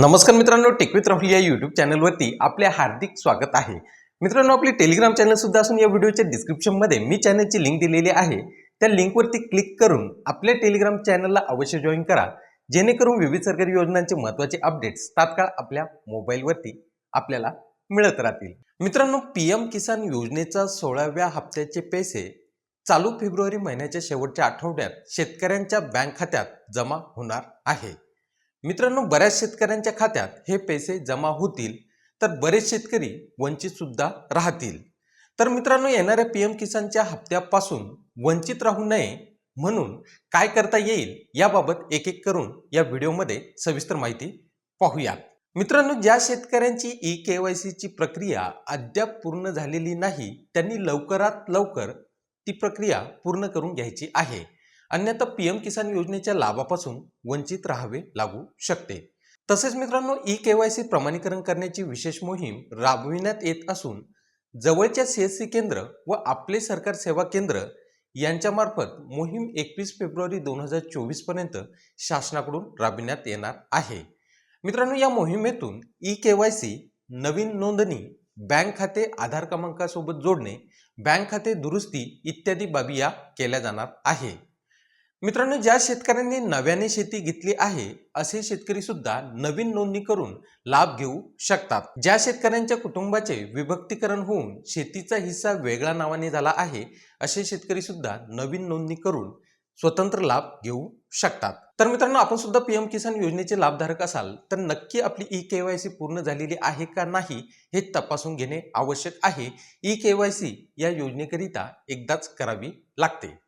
नमस्कार मित्रांनो टेकवित राहुल या यूट्यूब चॅनलवरती आपले हार्दिक स्वागत आहे. मित्रांनो आपली टेलिग्राम चॅनल सुद्धा असून या व्हिडिओच्या डिस्क्रिप्शनमध्ये मी चॅनलची लिंक दिलेली आहे. त्या लिंकवरती क्लिक करून आपल्या टेलिग्राम चॅनलला अवश्य जॉईन करा. जेणेकरून विविध सरकारी योजनांचे महत्त्वाचे अपडेट्स तात्काळ आपल्या मोबाईलवरती आपल्याला मिळत राहतील. मित्रांनो पी एम किसान योजनेचा सोळाव्या हप्त्याचे पैसे चालू फेब्रुवारी महिन्याच्या शेवटच्या आठवड्यात शेतकऱ्यांच्या बँक खात्यात जमा होणार आहे. मित्रांनो बऱ्याच शेतकऱ्यांच्या खात्यात हे पैसे जमा होतील तर बरेच शेतकरी वंचित सुद्धा राहतील. तर मित्रांनो येणाऱ्या पी एम किसानच्या हप्त्यापासून वंचित राहू नये म्हणून काय करता येईल याबाबत एक एक करून या व्हिडिओमध्ये सविस्तर माहिती पाहूयात. मित्रांनो ज्या शेतकऱ्यांची ई के वाय सीची प्रक्रिया अद्याप पूर्ण झालेली नाही त्यांनी लवकरात लवकर ती प्रक्रिया पूर्ण करून घ्यायची आहे. अन्यथा पी एम किसान योजनेच्या लाभापासून वंचित राहावे लागू शकते. तसेच मित्रांनो ई के वाय सी प्रमाणीकरण करण्याची विशेष मोहीम राबविण्यात येत असून जवळच्या सी एस सी केंद्र व आपले सरकार सेवा केंद्र यांच्यामार्फत मोहीम एकवीस फेब्रुवारी दोन हजार चोवीसपर्यंत शासनाकडून राबविण्यात येणार आहे. मित्रांनो या मोहिमेतून ई के वाय सी नवीन नोंदणी बँक खाते आधार क्रमांकासोबत जोडणे बँक खाते दुरुस्ती इत्यादी बाबी या केल्या जाणार आहे. मित्रांनो ज्या शेतकऱ्यांनी नव्याने शेती घेतली आहे असे शेतकरी सुद्धा नवीन नोंदणी करून लाभ घेऊ शकतात. ज्या शेतकऱ्यांच्या कुटुंबाचे विभक्तीकरण होऊन शेतीचा हिस्सा वेगळ्या नावाने झाला आहे असे शेतकरी सुद्धा नवीन नोंदणी करून स्वतंत्र लाभ घेऊ शकतात. तर मित्रांनो आपण सुद्धा पी एम किसान योजनेचे लाभधारक असाल तर नक्की आपली ई के वाय सी पूर्ण झालेली आहे का नाही हे तपासून घेणे आवश्यक आहे. ई के वाय सी या योजनेकरिता एकदाच करावी लागते.